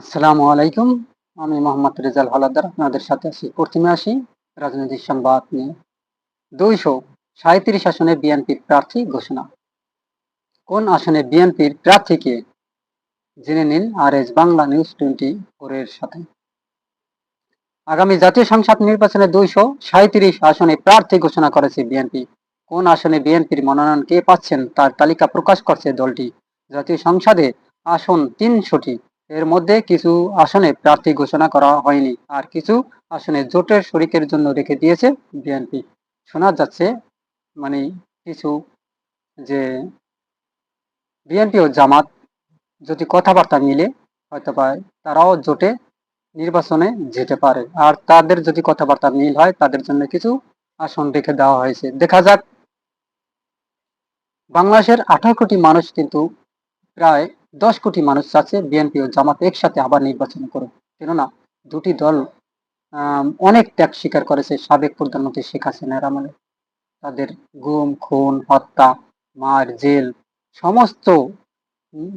আসসালামু আলাইকুম। আমি মোহাম্মদ রেজাল হালাদার, আপনাদের সাথে আছি, প্রথমে আসি রাজনৈতিক সংবাদ নিয়ে। দুইশো সাঁত্রিশ আসনে বিএনপির প্রার্থী ঘোষণা। কোন আসনে বিএনপির প্রার্থীকে জেনে নিন R S Bangla news twenty ফোরের সাথে। আগামী জাতীয় সংসদ নির্বাচনে দুইশো সাঁত্রিশ আসনে প্রার্থী ঘোষণা করেছে বিএনপি। কোন আসনে বিএনপির মনোনয়ন কে পাচ্ছেন তার তালিকা প্রকাশ করছে দলটি। জাতীয় সংসদে আসন তিনশোটি। এর মধ্যে কিছু আসনে প্রার্থী ঘোষণা করা হয়নি আর কিছু আসনে জোটের শরিকের জন্য রেখে দিয়েছে বিএনপি। শোনা যাচ্ছে মানে কিছু যে বিএনপি ও জামাত যদি কথাবার্তা মিলে হয়তো বা তারাও জোটে নির্বাচনে যেতে পারে। আর তাদের যদি কথাবার্তা মিল হয়, তাদের জন্য কিছু আসন রেখে দেওয়া হয়েছে। দেখা যাক, বাংলাদেশের আঠারো কোটি মানুষ কিন্তু প্রায় দশ কোটি মানুষ চাচ্ছে বিএনপি ও জামাত একসাথে আবার নির্বাচন করুক। কেননা দুটি দল অনেক ত্যাগ স্বীকার করেছে সাবেক প্রধানমন্ত্রী শেখ হাসিনার আমলে। তাদের গুম, খুন, হত্যা, মার, জেল সমস্ত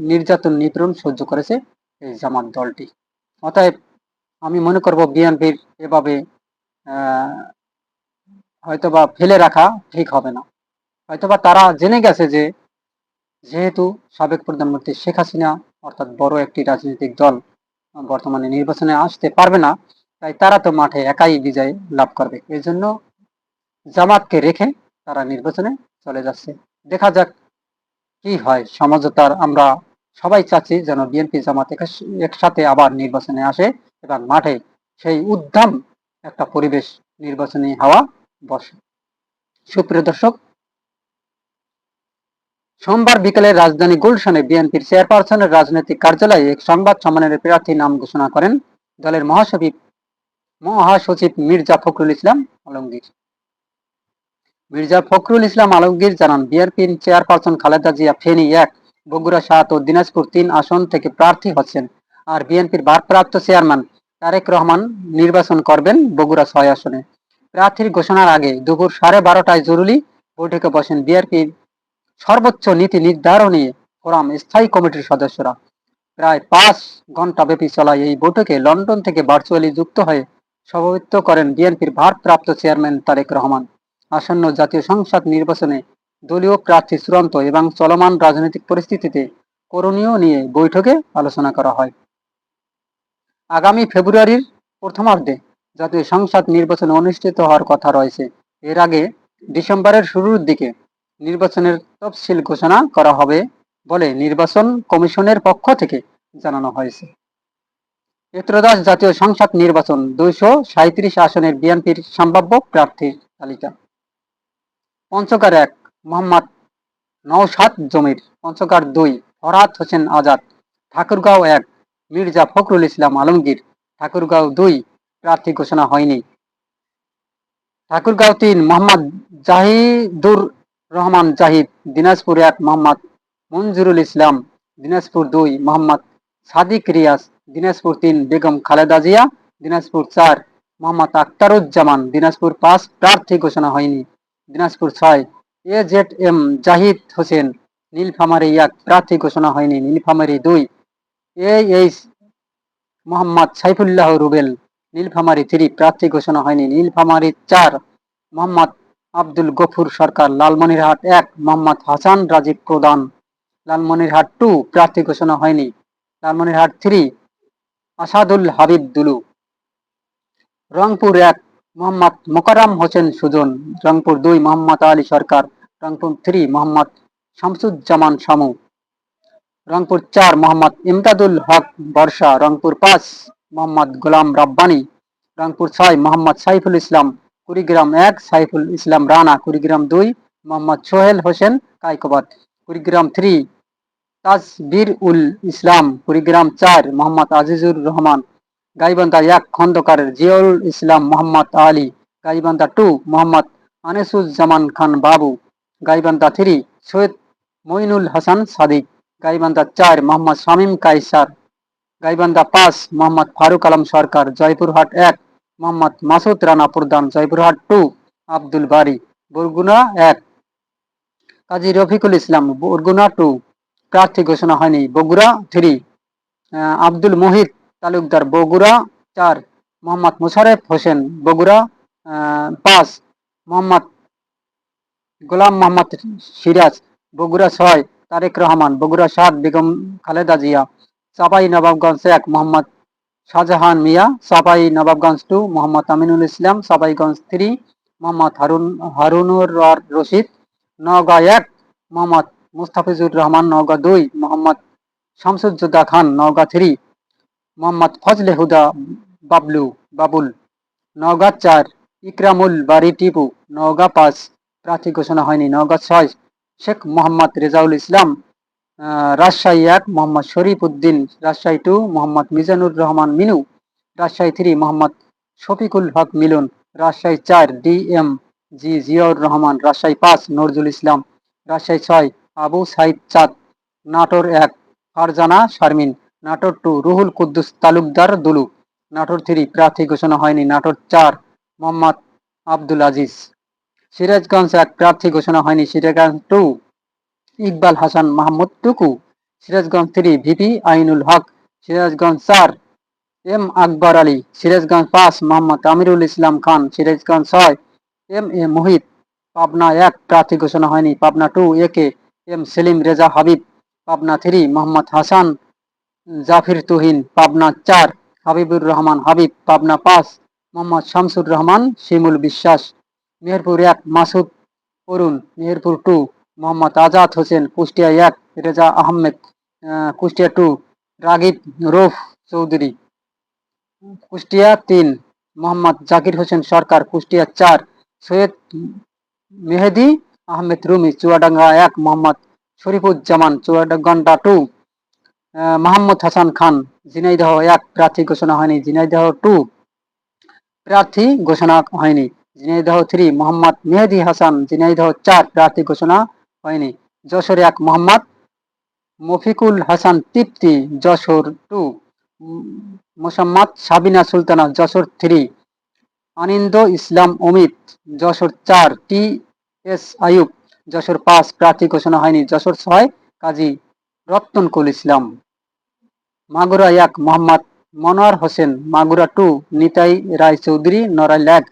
নির্যাতন, নিপীড়ন সহ্য করেছে এই জামাত দলটি। অতএব আমি মনে করব বিএনপির এভাবে হয়তোবা ফেলে রাখা ঠিক হবে না। হয়তোবা তারা জেনে গেছে যে যেহেতু সাবেক প্রধানমন্ত্রী শেখ হাসিনা, অর্থাৎ বড় একটি রাজনৈতিক দল, বর্তমানে নির্বাচনে আসতে পারবে না, তাই তারা তো মাঠে একাই বিজয় লাভ করবে। এই জন্য জামাতকে রেখে তারা নির্বাচনে চলে যাচ্ছে। দেখা যাক কি হয়। সমঝোতার আমরা সবাই চাচ্ছি যেন বিএনপি জামাত একাস- একসাথে আবার নির্বাচনে আসে এবং মাঠে সেই উদ্যম একটা পরিবেশ নির্বাচনী হাওয়া বসে। সুপ্রিয় দর্শক সোমবার বিকেলে রাজধানী গুলশানে বিএনপির চেয়ারপারসনের রাজনৈতিক কার্যালয়ে এক সংবাদ সম্মেলনের প্রার্থী নাম ঘোষণা করেন দলের মহাসচিব মহাসচিব মির্জা ফখরুল ইসলাম আলমগীর। মির্জা ফখরুল ইসলাম আলমগীর জানান, বিএনপির চেয়ারপারসন খালেদা জিয়া ফেনী এক, বগুড়া সাত ও দিনাজপুর তিন আসন থেকে প্রার্থী হচ্ছেন। আর বিএনপির ভারপ্রাপ্ত চেয়ারম্যান তারেক রহমান নির্বাচন করবেন বগুড়া ছয় আসনে। প্রার্থীর ঘোষণার আগে দুপুর সাড়ে বারোটায় জরুরি বৈঠকে বসেন বিএনপির সর্বোচ্চ নীতি নির্ধারণী ফোরাম স্থায়ী কমিটির সদস্যরা। প্রায় পাঁচ ঘণ্টা ব্যাপী চলা এই বৈঠকে লন্ডন থেকে ভার্চুয়ালি যুক্ত হয়ে সভাপতিত্ব করেন বিএনপির ভারপ্রাপ্ত চেয়ারম্যান তারেক রহমান। আসন্ন জাতীয় সংসদ নির্বাচনে দলীয় প্রার্থী চূড়ান্ত এবং চলমান রাজনৈতিক পরিস্থিতিতে করণীয় নিয়ে বৈঠকে আলোচনা করা হয়। আগামী ফেব্রুয়ারির প্রথমার্ধে জাতীয় সংসদ নির্বাচন অনুষ্ঠিত হওয়ার কথা রয়েছে। এর আগে ডিসেম্বরের শুরুর দিকে নির্বাচনের তফসিল ঘোষণা করা হবে বলে নির্বাচন কমিশনের পক্ষ থেকে জানানো হয়েছে। ত্রয়োদশ জাতীয় সংসদ নির্বাচন দুইশো সাঁত্রিশ আসনের বিএনপির সম্ভাব্য প্রার্থীর তালিকা। পঞ্চকার এক, মোহাম্মদ নওশাদ জমির পঞ্চকার দুই, ফরহাদ হোসেন আজাদ, ঠাকুরগাঁও এক, মির্জা ফখরুল ইসলাম আলমগীর, ঠাকুরগাঁও দুই প্রার্থী ঘোষণা হয়নি। ঠাকুরগাঁও তিন, মোহাম্মদ জাহিদুর রহমান জাহিদ, দিনাজপুর এক মোহাম্মদ মঞ্জুরুল ইসলাম, দিনাজপুর দুই মোহাম্মদ, সাদিক রিয়াজ, দিনাজপুর তিন বেগম খালেদা জিয়া, দিনাজপুর চার মোহাম্মদ আক্তারুজ্জামান দিনাজপুর পাঁচ প্রার্থী ঘোষণা হয়নি। দিনাজপুর ছয় A Z M Zahid Hossain, Nilphamari এক প্রার্থী ঘোষণা হয়নি। নীলফামারী দুই A H Mohammad Saifullah Rubel, Nilphamari three প্রার্থী ঘোষণা হয়নি। নীলফামারী চার মোহাম্মদ আব্দুল গফুর সরকার, লালমনিরহাট এক, মোহাম্মদ হাসান রাজীব প্রধান। লালমনিরহাট টু, প্রার্থী ঘোষণা হয়নি। লালমনিরহাট থ্রি, আসাদুল হাবিব দুলু। রংপুর এক, মোহাম্মদ মোকারাম হোসেন সুজন। রংপুর দুই, মোহাম্মদ আলী সরকার। রংপুর থ্রি, মোহাম্মদ শামসুজ্জামান শামু। রংপুর চার, মোহাম্মদ ইমদাদুল হক বর্ষা। রংপুর পাঁচ, মোহাম্মদ গোলাম রাব্বানি। রংপুর ছয়, মোহাম্মদ সাইফুল ইসলাম। কুড়িগ্রাম এক, সাইফুল ইসলাম রানা, কুড়িগ্রাম দুই, মোহাম্মদ সোহেল হোসেন, কাইকোবাদ। কুড়িগ্রাম থ্রি তাজবির উল ইসলাম। কুড়িগ্রাম চার, মোহাম্মদ আজিজুর রহমান। গাইবান্ধা এক, খন্দকার জিয়াউল ইসলাম, মোহাম্মদ আলী। গাইবান্ধা টু, মোহাম্মদ আনিসুজ্জামান খান বাবু। গাইবান্ধা থ্রি, সৈয়দ মইনুল হাসান সাদিক। গাইবান্ধা চার, মোহাম্মদ শামীম কাইসার গাইবান্ধা পাঁচ, মোহাম্মদ ফারুক আলম সরকার। জয়পুরহাট এক মোহাম্মদ মাসুদ রানা প্রধান, জয়পুরহাট টু, আব্দুল বারি, বরগুনা এক। কাজী রফিকুল ইসলাম, বরগুনা টু। প্রার্থী ঘোষণা হয়নি, বগুড়া থ্রি। আব্দুল মোহিত তালুকদার, বগুড়া চার। মোহাম্মদ মুশারেফ হোসেন, বগুড়া পাঁচ। মোহাম্মদ গোলাম মোহাম্মদ সিরাজ, বগুড়া ছয়। তারেক রহমান, বগুড়া সাত। বেগম খালেদা জিয়া। চাপাই নবাবগঞ্জ এক। মোহাম্মদ শাহজাহান মিয়া চাপাই নবাবগঞ্জ টু, মোহাম্মদ আমিনুল ইসলাম চাপাইগঞ্জ থ্রি, মোহাম্মদ হারুন, হারুনুর রশিদ নওগাঁ এক, মোহাম্মদ মুস্তাফিজুর রহমান নওগাঁ দুই, মোহাম্মদ শামসুজ্জোদা খান নওগাঁ থ্রি, মোহাম্মদ ফজলে হুদা, বাবলু, বাবুল নওগাঁ চার, ইকরামুল বাড়ি টিপু নওগাঁ পাঁচ, প্রার্থী ঘোষণা হয়নি নওগাঁ ছয়, শেখ মোহাম্মদ রেজাউল ইসলাম রাজশাহী এক, মোহাম্মদ শরীফ উদ্দিন রাজশাহী টু মোহাম্মদ মিজানুর রহমান মিনু, রাজশাহী থ্রি মোহাম্মদ শফিকুল হক মিলন, রাজশাহী চার D M G Ziaur Rahman, Rajshahi পাঁচ, নজরুল ইসলাম, রাজশাহী ছয়, আবু সাইদ চাঁদ, নাটোর এক, ফারজানা শারমিন, নাটোর টু রুহুল কুদ্দুস তালুকদার দুলু, নাটোর থ্রি প্রার্থী ঘোষণা হয়নি, নাটোর চার, মোহাম্মদ আব্দুল আজিজ। সিরাজগঞ্জ এক, প্রার্থী ঘোষণা হয়নি, Sirajganj two Iqbal Hasan Mahmud Tuku, Sirajganj three VP Ainul Haque, Sirajganj চার এম আকবর আলী, সিরাজগঞ্জ পাঁচ মোহাম্মদ আমিরুল ইসলাম খান, সিরাজগঞ্জ ছয় এম এ মোহিত, পাবনা এক প্রার্থী ঘোষণা হয়নি, Pabna two A K M Selim Reza Habib, Pabna three Mohammad Hasan Jafir Tuhin, Pabna চার হাবিবুর রহমান হাবিব, পাবনা পাঁচ মোহাম্মদ শামসুর রহমান শিমুল বিশ্বাস, মেহেরপুর এক মাসুদ অরুণ, মেহেরপুর টু মোহাম্মদ আজাদ হোসেন, কুষ্টিয়া এক, রেজা আহমেদ কুষ্টিয়া টু রাগিব রৌফ চৌধুরী। কুষ্টিয়া তিন, মোহাম্মদ জাকির হোসেন সরকার, কুষ্টিয়া চার, সৈয়দ মেহেদি আহমেদ রুমি, চুয়াডাঙ্গা এক, মোহাম্মদ শরীফুজ্জামান, চুয়াডাঙ্গা টু মাহমুদ হাসান খান, ঝিনাইদহ এক, প্রার্থী ঘোষণা হয়নি, ঝিনাইদহ টু প্রার্থী ঘোষণা হয়নি, ঝিনাইদহ থ্রি মোহাম্মদ মেহেদি হাসান, ঝিনাইদহ চার, প্রার্থী ঘোষণা হয়নি। যশোর এক মোহাম্মদ মফিকুল হাসান তৃপ্তি, যশোর টু। মোসাম্মদ সাবিনা সুলতানা, যশোর থ্রি। আনিন্দ ইসলাম অমিত, যশোর চার। টি এস আয়ুব যশোর পাঁচ। প্রার্থী ঘোষণা হয়নি। যশোর ছয়, কাজী রত্তনকুল ইসলাম। মাগুরা এক মোহাম্মদ মনোয়ার হোসেন, মাগুরা টু। নিতাই রায় চৌধুরী নড়াইল এক।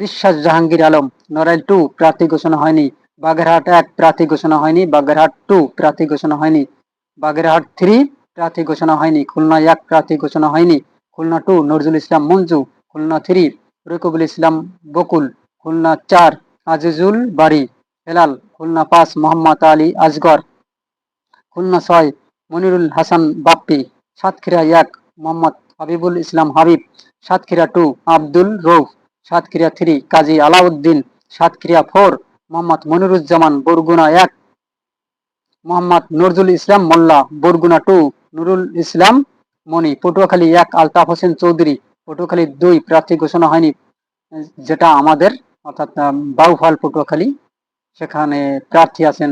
বিশ্বাস জাহাঙ্গীর আলম, নড়াইল টু। প্রার্থী ঘোষণা হয়নি। বাগেরহাট এক প্রার্থী ঘোষণা হয়নি, বাগেরহাট টু প্রার্থী ঘোষণা হয়নি, বাগেরহাট থ্রি প্রার্থী ঘোষণা হয়নি, খুলনা এক প্রার্থী ঘোষণা হয়নি, খুলনা টু নজরুল ইসলাম মঞ্জু, খুলনা থ্রি রকিবুল ইসলাম বকুল, খুলনা চার আজিজুল বাড়ি হেলাল, খুলনা পাঁচ মোহাম্মদ আলী আজগর, খুলনা ছয় মনিরুল হাসান বাপ্পি, সাতক্ষীরা এক Mohammad Habibul Islam Habib, Satkhira two Abdul Rauf Satkhira three Kazi Alauddin, Satkhira four Mohammad Moniruzzaman Barguna এক, মোহাম্মদ নজরুল ইসলাম মোল্লা বরগুনা টু নুরুল ইসলাম মনি পটুয়াখালী এক, আলতাফ হোসেন চৌধুরী পটুয়াখালী দুই প্রার্থী ঘোষণা হয়নি, যেটা আমাদের অর্থাৎ বাউফাল পটুয়াখালী, সেখানে প্রার্থী আছেন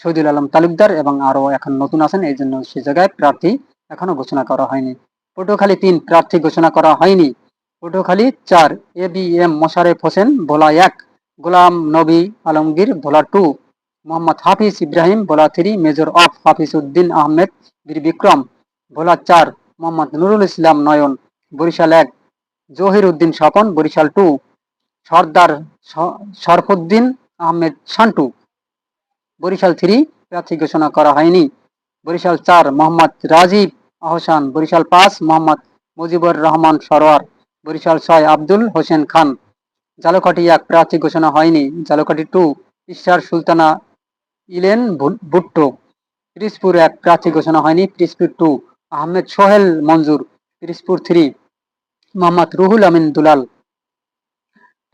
শহীদুল আলম তালুকদার এবং আরও এখন নতুন আছেন, এই জন্য সে জায়গায় প্রার্থী এখনও ঘোষণা করা হয়নি। পটুয়াখালী তিন প্রার্থী ঘোষণা করা হয়নি। পটুয়াখালী চার, A B M Mosharef Hossain Bhola এক Golam Nabi Alamgir Bhola two Mohammad Hafiz Ibrahim Bhola three major of Hafiz Uddin Ahmed, Bir Bikram Bhola চার মোহাম্মদ নুরুল ইসলাম নয়ন, বরিশাল এক জহির উদ্দিন স্বপন বরিশাল টু সর্দার শরফুদ্দিন আহমেদ শান্টু, বরিশাল থ্রি প্রার্থী ঘোষণা করা হয়নি, বরিশাল চার মোহাম্মদ রাজীব আহসান, বরিশাল পাঁচ মোহাম্মদ মুজিবুর রহমান সরোয়ার, বরিশাল ছয় আব্দুল হোসেন খান জালকাঠি এক প্রার্থী ঘোষণা হয়নি। জালকাঠি টু ইশার সুলতানা, ইলেন ভুট্টো। পিরিসপুর এক প্রার্থী ঘোষণা হয়নি। পিরিসপুর টু আহমেদ সোহেল মঞ্জুর। পিরিসপুর থ্রি মোহাম্মদ রুহুল আমিন দুলাল।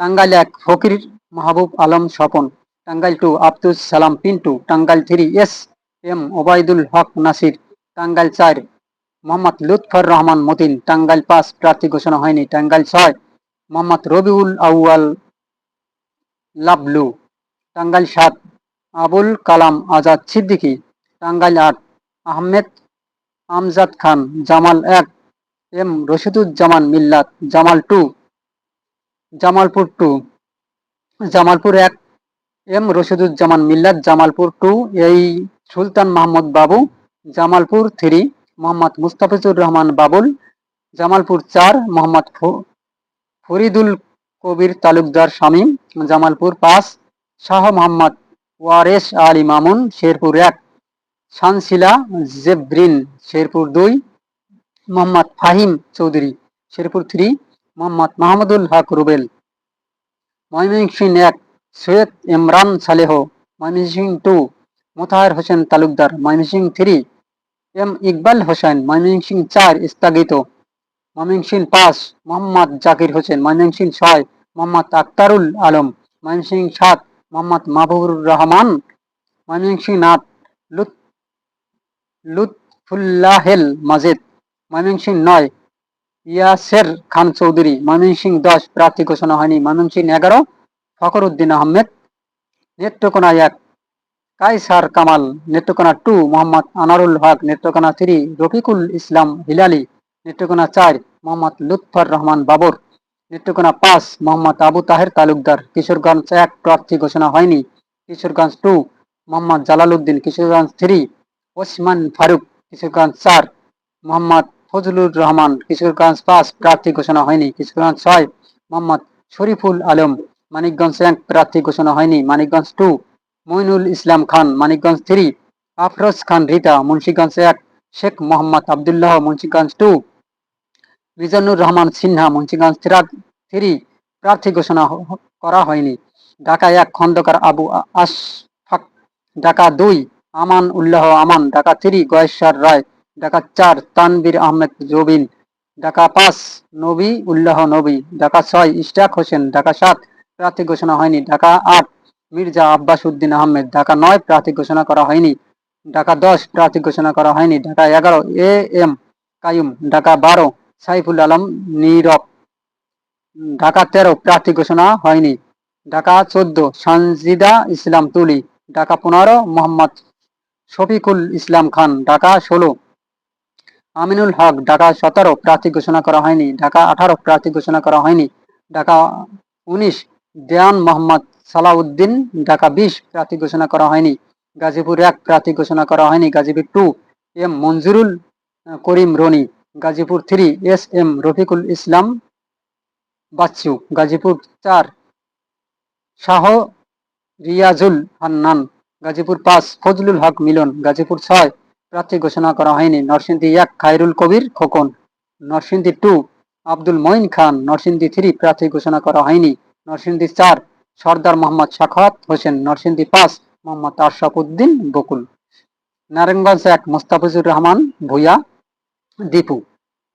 টাঙ্গাইল এক Fakir Mahbub Alam Swapan. Tangail two Abdul Salam Pintu. Tangail three S M Obaidul Haque Nasir. Tangail চার, মোহাম্মদ লুৎফর রহমান মতিন। টাঙ্গাইল পাঁচ প্রার্থী ঘোষণা হয়নি। টাঙ্গাইল ছয় মোহাম্মদ রবিউল আউয়াল, লাবলু, টাঙ্গাইল সাত, আবুল কালাম আজাদ সিদ্দিকী, টাঙ্গাইল আট, আহমেদ আমজাদ খান, জামাল এক, M Rashiduzzaman Millat, Jamal two, Jamalpur two, Jamalpur এক, এম রশিদুজ্জামান মিল্লাত, জামালপুর টু, এই সুলতান মাহমুদ বাবু, জামালপুর থ্রি, মোহাম্মদ মুস্তাফিজুর রহমান বাবুল, জামালপুর চার, মোহাম্মদ ফরিদুল কবির তালুকদার শামীম, জামালপুর পাঁচ, শাহ মোহাম্মদ ওয়ারেস আলী মামুন, শেরপুর এক, শানশিলা জেব্রিন, শেরপুর দুই, মোহাম্মদ ফাহিম চৌধুরী, শেরপুর থ্রি, মোহাম্মদ মাহমুদুল হক রুবেল। ময়মনসিংহ এক, Syed Imran Saleh. Mymensingh two, Motahar Hossain Talukdar. Mymensingh three, M Iqbal Hossain. Mymensingh চার স্থগিত। ময়মনসিংহ পাঁচ মোহাম্মদ জাকির হোসেন ময়মনসিংহ ছয়, মোহাম্মদ আক্তারুল আলম ময়মনসিংহ সাত, মোহাম্মদ মাহবুবুর রহমান ময়মনসিংহ আট, লুৎ, লুৎফুল্লাহেল মাজেদ ময়মনসিংহ নয়, ইয়াসের খান চৌধুরী ময়মনসিংহ দশ, প্রার্থী ঘোষণা হয়নি ময়মনসিংহ এগারো ফখর উদ্দিন আহমেদ, নেত্রকোনা এক কাইসার কামাল, নেত্রকোনা টু মোহাম্মদ আনারুল হক, নেত্রকোনা থ্রি রফিকুল ইসলাম হিলালি নেত্রকোনা চার, মোহাম্মদ লুৎফর রহমান বাবর। নেত্রকোনা পাঁচ, মোহাম্মদ আবু তাহের তালুকদার। কিশোরগঞ্জ এক, প্রার্থী ঘোষণা হয়নি। কিশোরগঞ্জ টু, মোহাম্মদ জালালউদ্দিন। কিশোরগঞ্জ থ্রি, ওসমান ফারুক। কিশোরগঞ্জ চার, মোহাম্মদ ফজলুর রহমান। কিশোরগঞ্জ পাঁচ, প্রার্থী ঘোষণা হয়নি। কিশোরগঞ্জ ছয়, মোহাম্মদ শরীফুল আলম। মানিকগঞ্জ এক, প্রার্থী ঘোষণা হয়নি। মানিকগঞ্জ টু, মইনুল ইসলাম খান। মানিকগঞ্জ থ্রি, আফরোজ খান, রিতা। মুন্সিগঞ্জ এক, শেখ মোহাম্মদ আবদুল্লাহ। মুন্সিগঞ্জ টু মিজানুর রহমান সিনহা মুন্সিগঞ্জ থ্রি প্রার্থী ঘোষণা করা হয়নি। ঢাকা এক খন্দকার আবু আশফাক, ঢাকা দুই আমান উল্লাহ আমান, ঢাকা থ্রি গয়েশ্বর রায়, ঢাকা চার তানবীর আহমেদ জবিন, ঢাকা পাঁচ নবী উল্লাহ নবী, ঢাকা ছয় ইশতাক হোসেন, ঢাকা সাত প্রার্থী ঘোষণা হয়নি, ঢাকা আট মির্জা আব্বাস উদ্দিন আহমেদ, ঢাকা নয় প্রার্থী ঘোষণা করা হয়নি, ঢাকা দশ প্রার্থী ঘোষণা করা হয়নি, ঢাকা এগারো এ এম কায়ুম, ঢাকা বারো সাইফুল আলম নীরব। ঢাকা তেরো, প্রার্থী ঘোষণা হয়নি। ঢাকা চোদ্দ, সানজিদা ইসলাম তুলি। ঢাকা পনেরো, মোহাম্মদ শফিকুল ইসলাম খান। ঢাকা ষোলো, আমিনুল হক। ঢাকা সতেরো, প্রার্থী ঘোষণা করা হয়নি। ঢাকা আঠারো, প্রার্থী ঘোষণা করা হয়নি। ঢাকা উনিশ, দেয়ান মোহাম্মদ সালাউদ্দিন। ঢাকা বিশ, প্রার্থী ঘোষণা করা হয়নি। গাজীপুর এক, প্রার্থী ঘোষণা করা হয়নি। Gazipur two, M Manzurul Karim Roni. Gazipur three S M Rafiqul Islam Bachchu, Gazipur চার, শাহ রিয়াজুল হান্নান, গাজীপুর পাঁচ, ফজলুল হক মিলন, গাজীপুর ছয়, প্রার্থী ঘোষণা করা হয়নি, নরসিংদী এক, খায়রুল কবির খোকন, নরসিংদী টু আব্দুল মঈন খান, নরসিংদী থ্রি প্রার্থী ঘোষণা করা হয়নি, নরসিংদী চার, সর্দার মোহাম্মদ শাখাত হোসেন, নরসিংদী পাঁচ, মোহাম্মদ আশরাফ উদ্দিন বকুল। নারায়ণগঞ্জ এক, মোস্তাফিজুর রহমান, ভুইয়া। দীপু।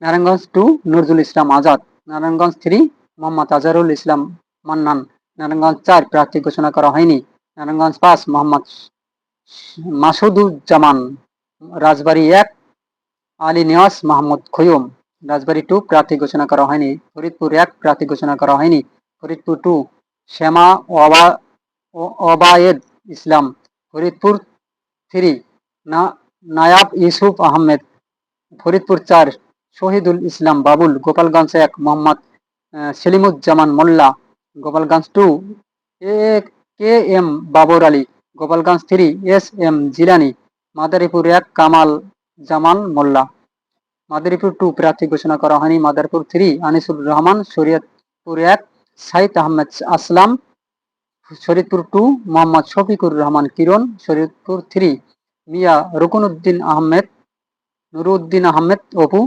নারায়ণগঞ্জ টু নজরুল ইসলাম আজাদ। নারায়ণগঞ্জ থ্রি মোহাম্মদ আজহারুল ইসলাম মান্নান। নারায়ণগঞ্জ চার প্রার্থী ঘোষণা করা হয়নি। নারায়ণগঞ্জ পাঁচ মোহাম্মদ মাসুদুজ্জামান। রাজবাড়ী এক আলী নিয়াস মাহমুদ খৈয়ম। রাজবাড়ী টু প্রার্থী ঘোষণা করা হয়নি। ফরিদপুর এক প্রার্থী ঘোষণা করা হয়নি। ফরিদপুর টু শ্যামা ওবা- ওবায়েদ ইসলাম। ফরিদপুর থ্রি নায়াব ইউসুফ আহমেদ। ফরিদপুর চার শহীদুল ইসলাম বাবুল, গোপালগঞ্জ এক Mohammad Selimuzzaman Molla, Gopalganj two A K M Babar Ali, Gopalganj three S M Jilani, Madaripur এক কামাল জামান মোল্লা। মাদারীপুর টু প্রার্থী ঘোষণা করা হয়নি। মাদারীপুর থ্রি আনিসুর রহমান, শরীয়তপুর এক সাইদ আহমেদ আসলাম শরীদপুর টু মোহাম্মদ শফিকুর রহমান কিরণ শরীদপুর থ্রি মিয়া রুকনউদ্দিন আহমেদ নুরুদ্দিন আহমেদ অপু,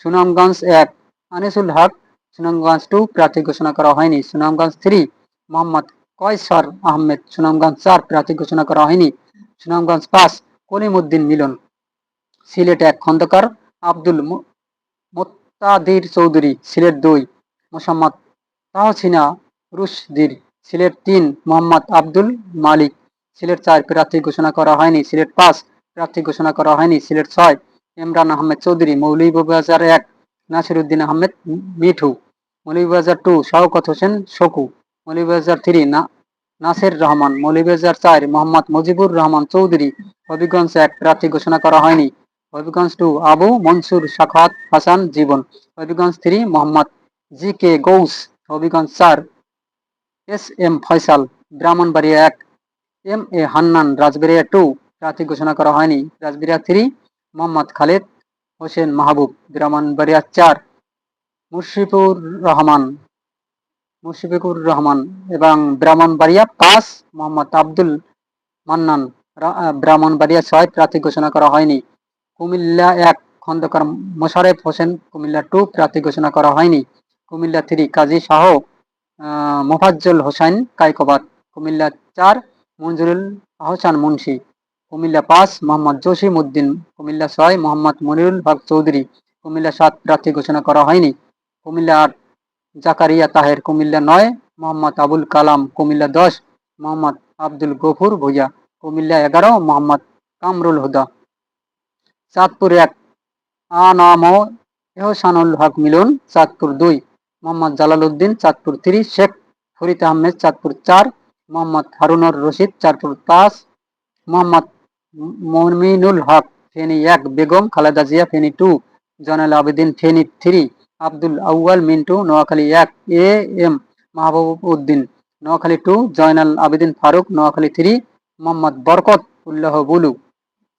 সুনামগঞ্জ এক, আনিসুল হক, সুনামগঞ্জ টু প্রার্থী ঘোষণা করা হয়নি। সুনামগঞ্জ থ্রি মোহাম্মদ কয়সর আহমেদ, সুনামগঞ্জ চার, প্রার্থী ঘোষণা করা হয়নি। সুনামগঞ্জ পাঁচ কলিমুদ্দিন মিলন। সিলেট এক, খন্দকার আব্দুল মোত্তাদির চৌধুরী। সিলেট দুই, মোসাম্মদ তাহসিনা রুশদির। সিলেট তিন, মোহাম্মদ আব্দুল মালিক। সিলেট চার, প্রার্থী ঘোষণা করা হয়নি। সিলেট পাঁচ, প্রার্থী ঘোষণা করা হয়নি। সিলেট ছয় ইমরান আহমেদ চৌধুরী মৌলভীবাজার এক নাসির উদ্দিন আহমেদ মিঠু মৌলভীবাজার টু শওকত হোসেন শকু মৌলভীবাজার থ্রি না, নাসির রহমান মৌলভীবাজার চার, মোহাম্মদ মুজিবুর রহমান চৌধুরী, হবিগঞ্জ এক, প্রার্থী ঘোষণা করা হয়নি। Habiganj two Abu Mansur Shakhat Hasan Jibon, Habiganj three Mohammad G K Gaus, Habiganj চার, এস এম ফয়সাল, ব্রাহ্মণবাড়িয়া এক, M A Hannan, Brahmanbaria two প্রার্থী ঘোষণা করা হয়নি। রাজবেরিয়া থ্রি মোহাম্মদ খালেদ হোসেন মাহবুব ব্রাহ্মণবাড়িয়া চার, মুশফিকুর রহমান মুশফিকুর রহমান এবং ব্রাহ্মণবাড়িয়া পাঁচ, মোহাম্মদ আব্দুল মান্নান ব্রাহ্মণবাড়িয়া ছয় প্রার্থী ঘোষণা করা হয়নি। কুমিল্লা এক, খন্দকার মোশারেফ হোসেন কুমিল্লা টু প্রার্থী ঘোষণা করা হয়নি। কুমিল্লা থ্রি, কাজী শাহ মোফাজ্জল হোসেন কাইকোবাদ। কুমিল্লা চার, মঞ্জুরুল আহসান মুন্সি। কুমিল্লা পাঁচ, মোহাম্মদ জসিম উদ্দিন কুমিল্লা ছয়, মোহাম্মদ মনিরুল হক চৌধুরী। কুমিল্লা সাত, প্রার্থী ঘোষণা করা হয়নি। কুমিল্লা আট, জাকারিয়া তাহের। কুমিল্লা নয়, মোহাম্মদ আবুল কালাম। কুমিল্লা দশ, মোহাম্মদ আব্দুল গফুর ভুইয়া কুমিল্লা এগারো, মোহাম্মদ কামরুল হুদা। চাঁদপুর এক, আনাম এহসানুল হক মিলন, চাঁদপুর দুই, মোহাম্মদ জালাল উদ্দিন চাঁদপুর থ্রি শেখ ফরিদ আহমেদ, চাঁদপুর চার, মোহাম্মদ হারুনুর রশিদ, চাঁদপুর পাঁচ, মোহাম্মদ মমিনুল হক, ফেনী এক, বেগম খালেদা জিয়া, ফেনী টু, জয়নাল আবেদিন, ফেনী থ্রি, আব্দুল আউয়াল, মিন্টু, নোয়াখালী এক A M Mahbub Uddin Noakhali two, Zainal Abedin Faruk, Noakhali three, Mohammad Barkat, Ullah Bulu,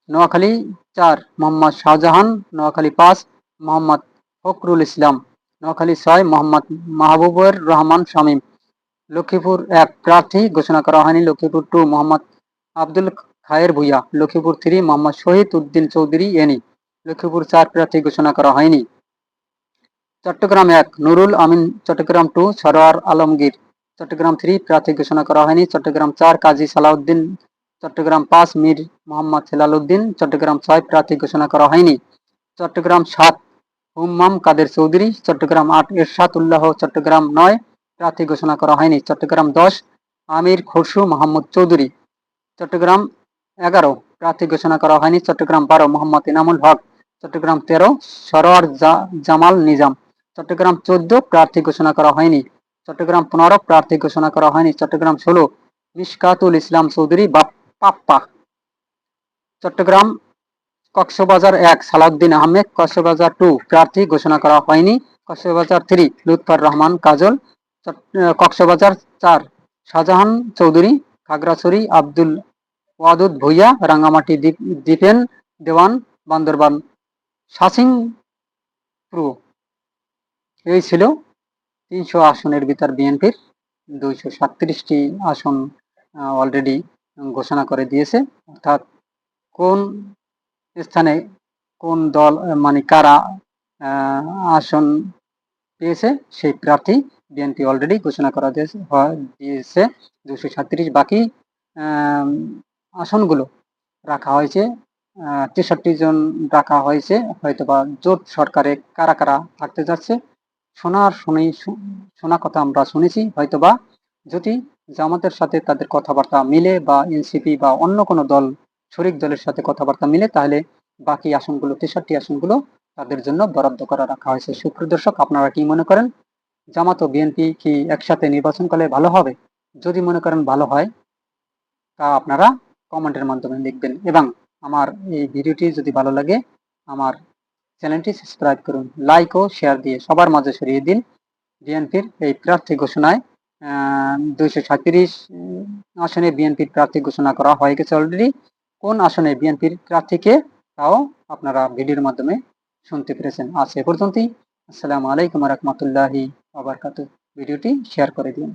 Noakhali চার, মোহাম্মদ শাহজাহান, নোয়াখালী পাঁচ, মোহাম্মদ ফখরুল ইসলাম, নোয়াখালী ছয়, মোহাম্মদ মাহবুবুর রহমান শামীম, লক্ষ্মীপুর এক, প্রার্থী ঘোষণা করা হয়নি, লক্ষ্মীপুর টু, মোহাম্মদ আব্দুল খায়ের ভুইয়া। লক্ষ্মীপুর থ্রি, মোহাম্মদ শহীদ উদ্দিন চৌধুরী এনি লক্ষ্মীপুর চার প্রার্থী ঘোষণা করা হয়নি। চট্টগ্রাম এক, নুরুল আমিন চট্টগ্রাম টু, সরোয়ার আলমগীর চট্টগ্রাম থ্রি প্রার্থী ঘোষণা করা হয়নি। চট্টগ্রাম চার, কাজী সালাউদ্দিন চট্টগ্রাম পাঁচ, মীর মোহাম্মদ হেলাল উদ্দিন চট্টগ্রাম ছয় প্রার্থী ঘোষণা করা হয়নি। চট্টগ্রাম সাত, হুম্মাম কাদের চৌধুরী চট্টগ্রাম আট, এরশাদ উল্লাহ চট্টগ্রাম নয় প্রার্থী ঘোষণা করা হয়নি। চট্টগ্রাম দশ, আমির খসরু মোহাম্মদ চৌধুরী। চট্টগ্রাম এগারো। প্রার্থী ঘোষণা করা হয়নি। চট্টগ্রাম বারো, মোহাম্মদ ইনামুল হক। চট্টগ্রাম তেরো, সরোয়ার জামাল নিজাম। চট্টগ্রাম চোদ্দ, প্রার্থী ঘোষণা করা হয়নি। চট্টগ্রাম পনেরো, প্রার্থী ঘোষণা করা হয়নি। চট্টগ্রাম ষোলো, মিশকাতুল ইসলাম চৌধুরী বা পাপ্পা। চট্টগ্রাম কক্সবাজার এক, সালাউদ্দিন আহমেদ। কক্সবাজার টু, প্রার্থী ঘোষণা করা হয়নি। কক্সবাজার থ্রি, লুৎফর রহমান কাজল। কক্সবাজার চার, শাহজাহান চৌধুরী, খাগড়াছড়ি, আব্দুল ওয়াদুদ ভুইয়া রাঙ্গামাটি দ্বীপ দ্বীপেন দেওয়ান বান্দরবান। সাসিং প্রু। এই ছিল তিনশো আসনের ভিতর বিএনপির। দুইশো সাতত্রিশটি আসন অলরেডি ঘোষণা করে দিয়েছে। অর্থাৎ কোন স্থানে কোন দল মানে কারা আসন পেয়েছে, সেই প্রার্থী বিএনপি অলরেডি ঘোষণা করা দিয়েছে দিয়েছে। দুশো সাতত্রিশ বাকি আসনগুলো রাখা হয়েছে। তেষট্টি জন রাখা হয়েছে। হয়তোবা জোট সরকারে কারা কারা থাকতে যাচ্ছে, শোনার শুনে শোনা কথা আমরা শুনেছি। হয়তোবা যদি জামাতের সাথে তাদের কথাবার্তা মিলে বা এনসিপি বা অন্য কোনো দল, শরিক দলের সাথে কথাবার্তা মিলে, তাহলে বাকি আসনগুলো, তেষট্টি আসনগুলো তাদের জন্য বরাদ্দ করা রাখা হয়েছে। সুপ্রিয় দর্শক, আপনারা কি মনে করেন, জামাত ও বিএনপি কি একসাথে নির্বাচন করলে ভালো হবে? যদি মনে করেন ভালো হয়, তা আপনারা কমেন্টের মাধ্যমে লিখবেন এবং আমার এই ভিডিওটি যদি ভালো লাগে, আমার চ্যানেলটি সাবস্ক্রাইব করুন লাইক ও শেয়ার দিয়ে সবার মাঝে ছড়িয়ে দিন। বিএনপির এই প্রার্থী ঘোষণায় দুইশো সাঁত্রিশ আসনে বিএনপির প্রার্থী ঘোষণা করা হয়ে গেছে অলরেডি কোন আসনে বিএনপির প্রার্থীকে তাও আপনারা ভিডিওর মাধ্যমে শুনতে পেরেছেন। আজ এ পর্যন্তই। আসসালামু আলাইকুম রহমতুল্লাহি আবরকাত ভিডিওটি শেয়ার করে দিন।